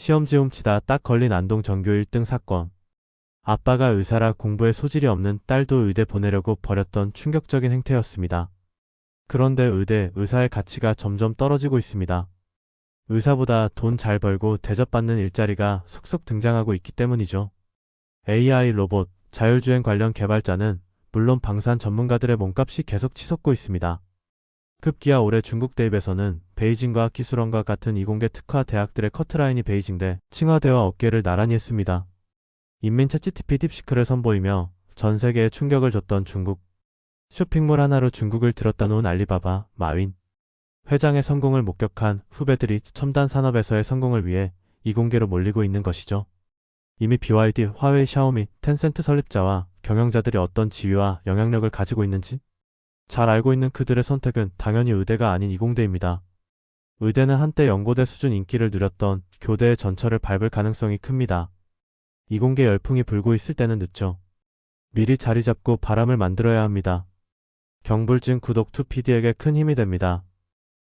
시험지 훔치다 딱 걸린 안동 전교 1등 사건. 아빠가 의사라 공부에 소질이 없는 딸도 의대 보내려고 벌였던 충격적인 행태였습니다. 그런데 의대, 의사의 가치가 점점 떨어지고 있습니다. 의사보다 돈 잘 벌고 대접받는 일자리가 속속 등장하고 있기 때문이죠. AI 로봇, 자율주행 관련 개발자는 물론 방산 전문가들의 몸값이 계속 치솟고 있습니다. 급기야 올해 중국 대입에서는 베이징과 기술원과 같은 이공계 특화 대학들의 커트라인이 베이징대 칭화대와 어깨를 나란히 했습니다. 인민 채찌티피 딥시크를 선보이며 전 세계에 충격을 줬던 중국. 쇼핑몰 하나로 중국을 들었다 놓은 알리바바, 마윈. 회장의 성공을 목격한 후배들이 첨단 산업에서의 성공을 위해 이공계로 몰리고 있는 것이죠. 이미 BYD, 화웨이, 샤오미, 텐센트 설립자와 경영자들이 어떤 지위와 영향력을 가지고 있는지 잘 알고 있는 그들의 선택은 당연히 의대가 아닌 이공대입니다. 의대는 한때 연고대 수준 인기를 누렸던 교대의 전철을 밟을 가능성이 큽니다. 이공계 열풍이 불고 있을 때는 늦죠. 미리 자리 잡고 바람을 만들어야 합니다. 경불증 구독 2PD에게 큰 힘이 됩니다.